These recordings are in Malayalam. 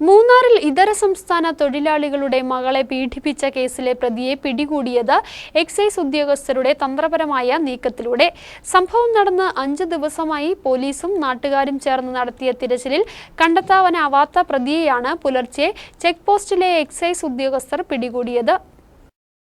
മൂന്നാറിൽ ഇതര സംസ്ഥാന തൊഴിലാളികളുടെ മകളെ പീഡിപ്പിച്ച കേസിലെ പ്രതിയെ പിടികൂടിയത് എക്സൈസ് ഉദ്യോഗസ്ഥരുടെ തന്ത്രപരമായ നീക്കത്തിലൂടെ. സംഭവം നടന്ന് അഞ്ച് ദിവസമായി പോലീസും നാട്ടുകാരും ചേർന്ന് നടത്തിയ തിരച്ചിലിൽ കണ്ടെത്താവനാവാത്ത പ്രതിയെയാണ് പുലർച്ചെ ചെക്ക് പോസ്റ്റിലെ എക്സൈസ് ഉദ്യോഗസ്ഥർ പിടികൂടിയത്.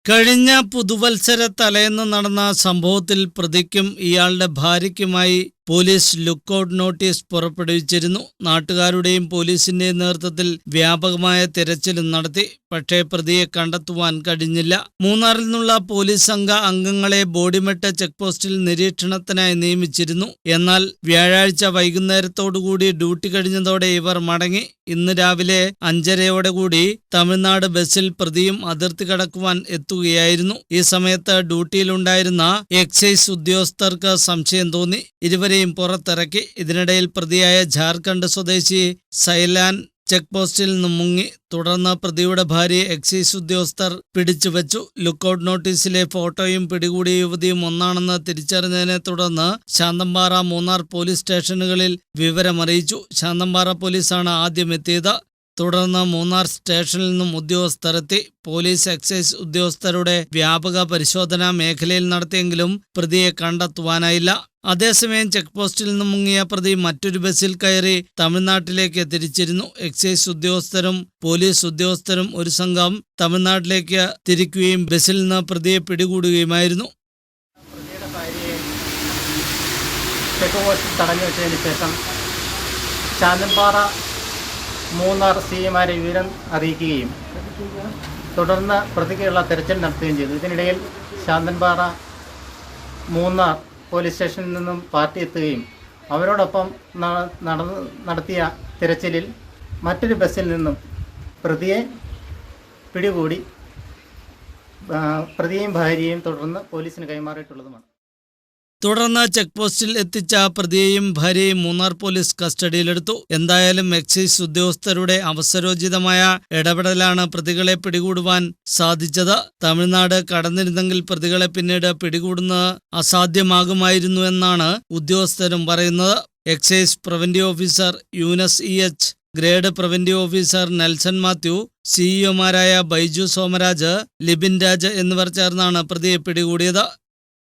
കഴിഞ്ഞ പുതുവത്സര തലേന്ന് നടന്ന സംഭവത്തിൽ പ്രതിക്കും ഇയാളുടെ ഭാര്യയ്ക്കുമായി പോലീസ് ലുക്കൌട്ട് നോട്ടീസ് പുറപ്പെടുവിച്ചിരുന്നു. നാട്ടുകാരുടെയും പോലീസിന്റെയും നേതൃത്വത്തിൽ വ്യാപകമായ തിരച്ചിലും നടത്തി. പക്ഷേ പ്രതിയെ കണ്ടെത്തുവാൻ കഴിഞ്ഞില്ല. മൂന്നാറിൽ നിന്നുള്ള പോലീസ് സംഘ അംഗങ്ങളെ ബോഡിമെട്ട ചെക്ക് പോസ്റ്റിൽ നിരീക്ഷണത്തിനായി നിയമിച്ചിരുന്നു. എന്നാൽ വ്യാഴാഴ്ച വൈകുന്നേരത്തോടുകൂടി ഡ്യൂട്ടി കഴിഞ്ഞതോടെ ഇവർ മടങ്ങി. ഇന്ന് രാവിലെ അഞ്ചരയോടെ കൂടി തമിഴ്നാട് ബസ്സിൽ പ്രതിയും അതിർത്തി കടക്കുവാൻ എത്തുകയായിരുന്നു. ഈ സമയത്ത് ഡ്യൂട്ടിയിലുണ്ടായിരുന്ന എക്സൈസ് ഉദ്യോഗസ്ഥർക്ക് സംശയം തോന്നി. ഇരുവരെയും പുറത്തിറക്കി. ഇതിനിടയിൽ പ്രതിയായ ജാർഖണ്ഡ് സ്വദേശി സൈലാൻ ചെക്ക് പോസ്റ്റിൽ നിന്നും മുങ്ങി. തുടർന്ന് പ്രതിയുടെ ഭാര്യയെ എക്സൈസ് ഉദ്യോഗസ്ഥർ പിടിച്ചുവെച്ചു. ലുക്കൌട്ട് നോട്ടീസിലെ ഫോട്ടോയും പിടികൂടിയ യുവതിയും ഒന്നാണെന്ന് തിരിച്ചറിഞ്ഞതിനെ തുടർന്ന് ശാന്തമ്പാറ മൂന്നാർ പോലീസ് സ്റ്റേഷനുകളിൽ വിവരമറിയിച്ചു. ശാന്തമ്പാറ പോലീസാണ് ആദ്യം എത്തിയത് തുടർന്ന് മൂന്നാർ സ്റ്റേഷനിൽ നിന്നും ഉദ്യോഗസ്ഥരെത്തി. പോലീസ് എക്സൈസ് ഉദ്യോഗസ്ഥരുടെ വ്യാപക പരിശോധന മേഖലയിൽ നടത്തിയെങ്കിലും പ്രതിയെ കണ്ടെത്തുവാനായില്ല. അതേസമയം ചെക്ക് പോസ്റ്റിൽ നിന്നും മുങ്ങിയ പ്രതി മറ്റൊരു ബസ്സിൽ കയറി തമിഴ്നാട്ടിലേക്ക് തിരിച്ചിരുന്നു. എക്സൈസ് ഉദ്യോഗസ്ഥരും പോലീസ് ഉദ്യോഗസ്ഥരും ഒരു സംഘം തമിഴ്നാട്ടിലേക്ക് തിരിക്കുകയും ബസ്സിൽ നിന്ന് പ്രതിയെ പിടികൂടുകയുമായിരുന്നു. ചെക്ക് പോസ്റ്റിൽ തടഞ്ഞു വെച്ചതിന് ശേഷം ശാന്തൻപാറ മൂന്നാർ സി എമാരെ വിവരം അറിയിക്കുകയും തുടർന്ന് പ്രതിക്കുള്ള തെരച്ചിൽ നടത്തുകയും ചെയ്തു. ഇതിനിടയിൽ ശാന്തൻപാറ മൂന്നാർ പോലീസ് സ്റ്റേഷനിൽ നിന്നും പാർട്ടി എത്തുകയും അവരോടൊപ്പം നടന്ന് നടത്തിയ തിരച്ചിലിൽ മറ്റൊരു ബസ്സിൽ നിന്നും പ്രതിയെ പിടികൂടി പ്രതിയും പ്രതിയെയും ഭാര്യയെയും തുടർന്ന് പോലീസിന് കൈമാറിയിട്ടുള്ളതുമാണ്. തുടർന്ന് ചെക്ക് പോസ്റ്റിൽ എത്തിച്ച പ്രതിയെയും ഭാര്യയും മൂന്നാർ പോലീസ് കസ്റ്റഡിയിലെടുത്തു. എന്തായാലും എക്സൈസ് ഉദ്യോഗസ്ഥരുടെ അവസരോചിതമായ ഇടപെടലാണ് പ്രതികളെ പിടികൂടുവാൻ സാധിച്ചത്. തമിഴ്നാട് കടന്നിരുന്നെങ്കിൽ പ്രതികളെ പിന്നീട് പിടികൂടുന്നത് അസാധ്യമാകുമായിരുന്നു എന്നാണ് ഉദ്യോഗസ്ഥരും പറയുന്നത്. Excise preventive officer Yunus E H grade preventive officer Nelson Mathew സിഇഒമാരായ Baiju Somaraj Libin Raj എന്നിവർ ചേർന്നാണ് പ്രതിയെ പിടികൂടിയത്.